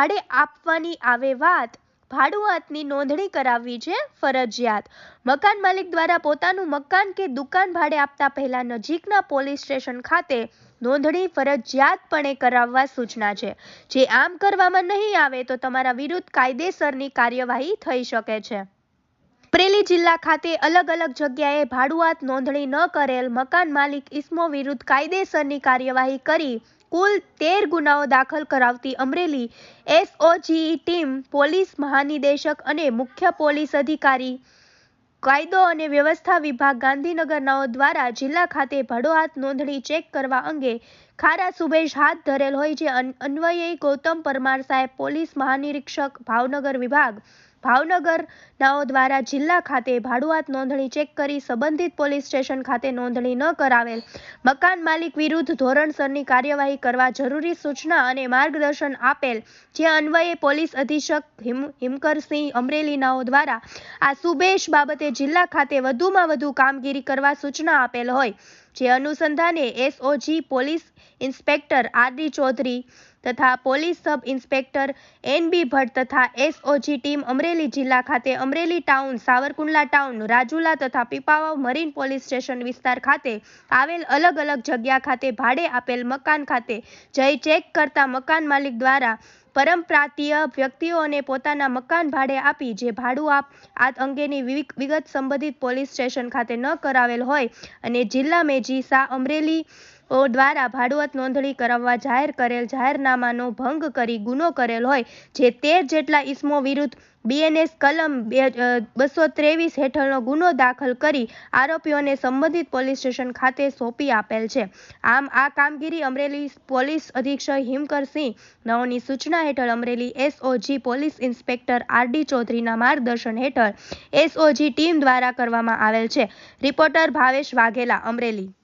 ભાડે આપવાની આવે વાત. ભાડુઆતની નોંધણી કરાવવી છે ફરજિયાત. મકાન માલિક દ્વારા પોતાનું મકાન કે દુકાન ભાડે આપતા પહેલા નજીકના પોલીસ સ્ટેશન ખાતે નોંધણી ફરજિયાતપણે કરાવવા સૂચના છે. જે આમ કરવામાં નહીં આવે તો તમારા વિરુદ્ધ કાયદેસરની કાર્યવાહી થઈ શકે છે. અમરેલી જિલ્લા ખાતે અલગ અલગ જગ્યાએ ભાડુઆત નોંધણી ન કરેલ મકાન માલિક ઇસમો વિરુદ્ધ કાયદેસરની કાર્યવાહી કરી કુલ તેર ગુનાઓ દાખલ કરાવતી અમરેલી એસઓજી ટીમ, પોલીસ મહાનિદેશક અને મુખ્ય પોલીસ અધિકારી, કાયદો અને વ્યવસ્થા વિભાગ ગાંધીનગરનાઓ દ્વારા જિલ્લા ખાતે ભાડુઆત નોંધણી ચેક કરવા અંગે ખારા સુબેશ હાથ ધરેલ હોય જે અન- અન્વયે ગૌતમ પરમાર સાહેબ, પોલીસ મહાનિરીક્ષક, ભાવનગર વિભાગ ભાવનગર નાઓ દ્વારા જિલ્લા ખાતે ભાડુઆત નોંધણી ચેક કરી સંબંધિત પોલીસ સ્ટેશન ખાતે નોંધણી ન કરાવેલ. મકાન માલિક વિરુદ્ધ ધોરણસરની કાર્યવાહી કરવા જરૂરી સૂચના અને માર્ગદર્શન આપેલ જે અન્વયે પોલીસ અધિક્ષક હિમ, હિમકરસિંહ અમરેલી નાઓ દ્વારા આ સુબેશ બાબતે જિલ્લા ખાતે વધુમાં વધુ કામગીરી કરવા સૂચના આપેલ હોય. જે અનુસંધાને SOG police inspector D Chaudhari તથા police sub inspector N B Bhatt તથા એસઓજી ટીમ અમરેલી જિલ્લા ખાતે અમરેલી ટાઉન, સાવરકુંડલા ટાઉન, રાજુલા તથા પીપાવાવ મરીન પોલીસ સ્ટેશન વિસ્તાર ખાતે આવેલ અલગ અલગ જગ્યા ખાતે ભાડે આપેલ મકાન ખાતે જઈ ચેક કરતા મકાન માલિક દ્વારા પરંપ્રાંતીય વ્યક્તિઓને પોતાના મકાન ભાડે આપી, જે ભાડું આપ આ અંગેની વિગત સંબંધિત પોલીસ સ્ટેશન ખાતે ન કરાવેલ હોય. અને જિલ્લા મેજી શાહ અમરેલી દ્વારા ભાડુઆત નોંધણી કરાવવા જાહેર કરેલ જાહેરનામાનો ભંગ કરી ગુનો કરેલ હોય, જે તેર જેટલા ઇસમો વિરુદ્ધ બીએનએસ કલમ બસો ત્રેવીસ હેઠળનો ગુનો દાખલ કરી આરોપીઓને સંબંધિત પોલીસ સ્ટેશન ખાતે સોંપી આપેલ છે. આમ, આ કામગીરી અમરેલી પોલીસ અધિક્ષક હિમકરસિંહ નવની સૂચના હેઠળ Amreli SOG police inspector R D ચૌધરીના માર્ગદર્શન હેઠળ એસઓજી ટીમ દ્વારા કરવામાં આવેલ છે. રિપોર્ટર ભાવેશ વાઘેલા, અમરેલી.